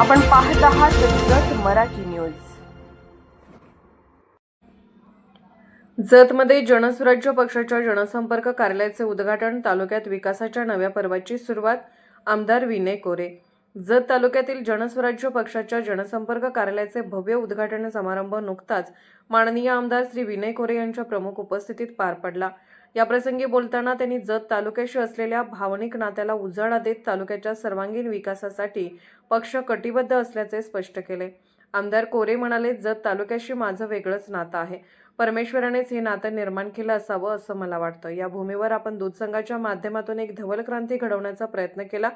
आपण पाहत आहात जत मराठी न्यूज. जतमध्ये जनस्वराज्य पक्षाच्या जनसंपर्क कार्यालयाचे उद्घाटन तालुक्यात विकासाच्या नव्या पर्वाची सुरुवात आमदार विनय कोरे. जत तालुक्यातील जनस्वराज्य पक्षाच्या जनसंपर्क कार्यालयाचे भव्य उद्घाटन समारंभ नुकताच माननीय आमदार श्री विनय कोरे यांच्या प्रमुख उपस्थितीत पार पडला. याप्रसंगी बोलताना त्यांनी जत तालुक्याशी असलेल्या भावनिक नात्याला उजाळा देत तालुक्याच्या सर्वांगीण विकासासाठी पक्ष कटिबद्ध असल्याचे स्पष्ट केले. आमदार कोरे म्हणाले जत तालुक्याशी माझं वेगळंच नातं आहे. परमेश्वरानेच हे नातं निर्माण केलं असावं असं मला वाटतं. या भूमीवर आपण दूध संघाच्या माध्यमातून एक धवल क्रांती घडवण्याचा प्रयत्न केला.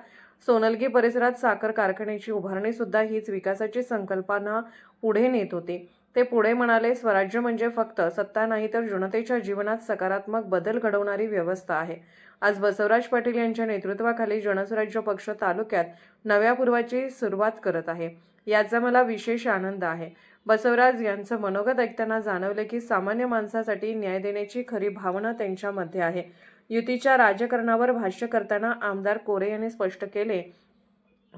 सोनलगी परिसरात साखर कारखान्याची उभारणी सुद्धा हीच विकासाची संकल्पना पुढे नेत होती. ते पुढे म्हणाले स्वराज्य म्हणजे फक्त सत्ता नाही तर जनतेच्या जीवनात सकारात्मक बदल घडवणारी व्यवस्था आहे. आज बसवराज पाटील यांच्या नेतृत्वाखाली जनस्वराज्य पक्ष तालुक्यात नव्या पूर्वाची सुरुवात करत आहे. याचा मला विशेष आनंद आहे. बसवराज यांचं मनोगत ऐकताना जाणवले की सामान्य माणसासाठी न्याय देण्याची खरी भावना त्यांच्यामध्ये आहे. युतीच्या राजकारणावर भाष्य करताना आमदार कोरे यांनी स्पष्ट केले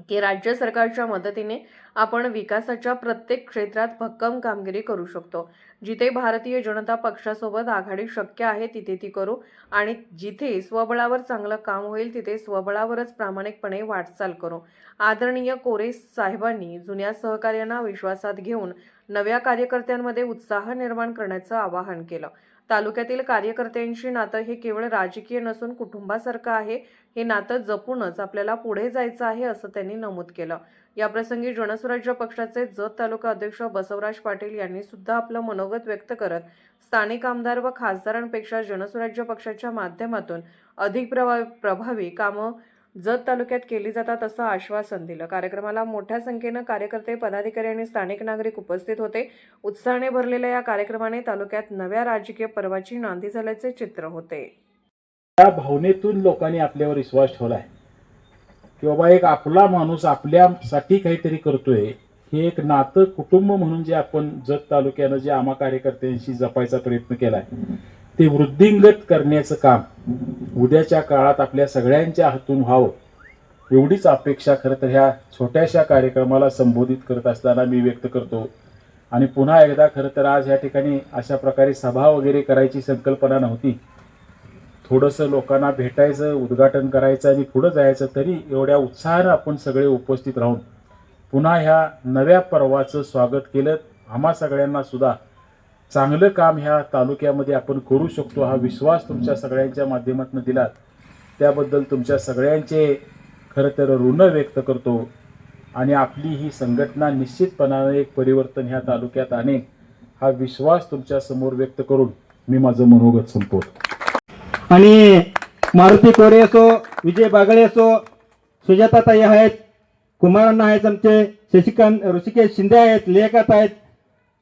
की राज्य सरकारच्या मदतीने आपण विकासाच्या प्रत्येक क्षेत्रात भक्कम कामगिरी करू शकतो. जिथे भारतीय जनता पक्षासोबत आघाडी शक्य आहे तिथे ती करू. आणि जिथे स्वबळावर चांगलं काम होईल तिथे स्वबळावरच प्रामाणिकपणे वाटचाल करू. आदरणीय कोरे साहेबांनी जुन्या सहकार्यांना विश्वासात घेऊन नव्या कार्यकर्त्यांमध्ये उत्साह निर्माण करण्याचं आवाहन केलं. तालुक्यातील कार्यकर्त्यांशी नातं हे केवळ राजकीय नसून कुटुंबासारखं आहे. हे नातं जपूनच आपल्याला पुढे जायचं आहे असं त्यांनी नमूद केलं. याप्रसंगी जनस्वराज्य पक्षाचे जत तालुका अध्यक्ष बसवराज पाटील यांनी सुद्धा आपलं मनोगत व्यक्त करत स्थानिक आमदार व खासदारांपेक्षा जनस्वराज्य पक्षाच्या माध्यमातून अधिक प्रभावी प्रभावी कामं जत तालुक्यात केली जातात असं आश्वासन दिलं. कार्यक्रमाला मोठ्या संख्येनं कार्यकर्ते पदाधिकारी आणि स्थानिक नागरिक उपस्थित होते. उत्साहाने भरलेल्या या कार्यक्रमाने तालुक्यात नव्या राजकीय पर्वाची नांदी झाल्याचे चित्र होते. त्या भावनेतून लोकांनी आपल्यावर विश्वास ठेवलाय की बाबा एक आपला माणूस आपल्यासाठी काहीतरी करतोय हे एक नातं कुटुंब म्हणून जे आपण जत तालुक्यानं जे आम्हा कार्यकर्त्यांशी जपायचा प्रयत्न केलाय ते वृद्धिंगत करण्याचं काम उद्याच्या काळात आपल्या सगळ्यांच्या हातून व्हावं एवढीच अपेक्षा खरं तर ह्या छोट्याशा कार्यक्रमाला संबोधित करत असताना मी व्यक्त करतो. आणि पुन्हा एकदा खरं तर आज या ठिकाणी अशा प्रकारे सभा वगैरे करायची संकल्पना नव्हती. थोडंसं लोकांना भेटायचं उद्घाटन करायचं आणि पुढं जायचं तरी एवढ्या उत्साहानं आपण सगळे उपस्थित राहून पुन्हा ह्या नव्या पर्वाचं स्वागत केलं. आम्हा सगळ्यांना सुद्धा चांगलं काम ह्या तालुक्यामध्ये आपण करू शकतो हा विश्वास तुमच्या सगळ्यांच्या माध्यमातून दिलात त्याबद्दल तुमच्या सगळ्यांचे खरं तर ऋण व्यक्त करतो आणि आपली ही संघटना निश्चितपणाने एक परिवर्तन ह्या तालुक्यात आणेल हा विश्वास तुमच्यासमोर व्यक्त करून मी माझं मनोगत संपवतो. आणि मारुती कोरे असो विजय बागळे असो सुजाताताई आहेत कुमारांना आहेत आमचे शशिकांत ऋषिकेश शिंदे आहेत लेखक आहेत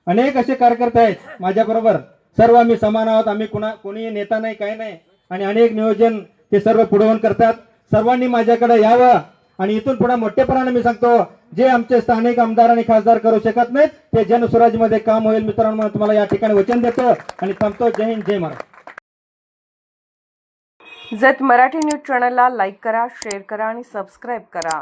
अनेक असे कार्यकर्ते आहेत माझ्याबरोबर. सर्व आम्ही समान आहोत. आम्ही कुणा कोणी नेता नाही काही नाही. आणि अनेक नियोजन ते सर्व पुढवण करतात. सर्वांनी माझ्याकडे यावं. आणि इथून पुढे मोठेपणाने मी सांगतो जे आमचे स्थानिक आमदार आणि खासदार करू शकत नाहीत ते जनस्वराजमध्ये काम होईल मित्रांनो तुम्हाला या ठिकाणी वचन देतो आणि थांबतो. जय हिंद जय महाराज जत मराठी न्यूज चॅनलला लाईक करा शेअर करा आणि सबस्क्राईब करा.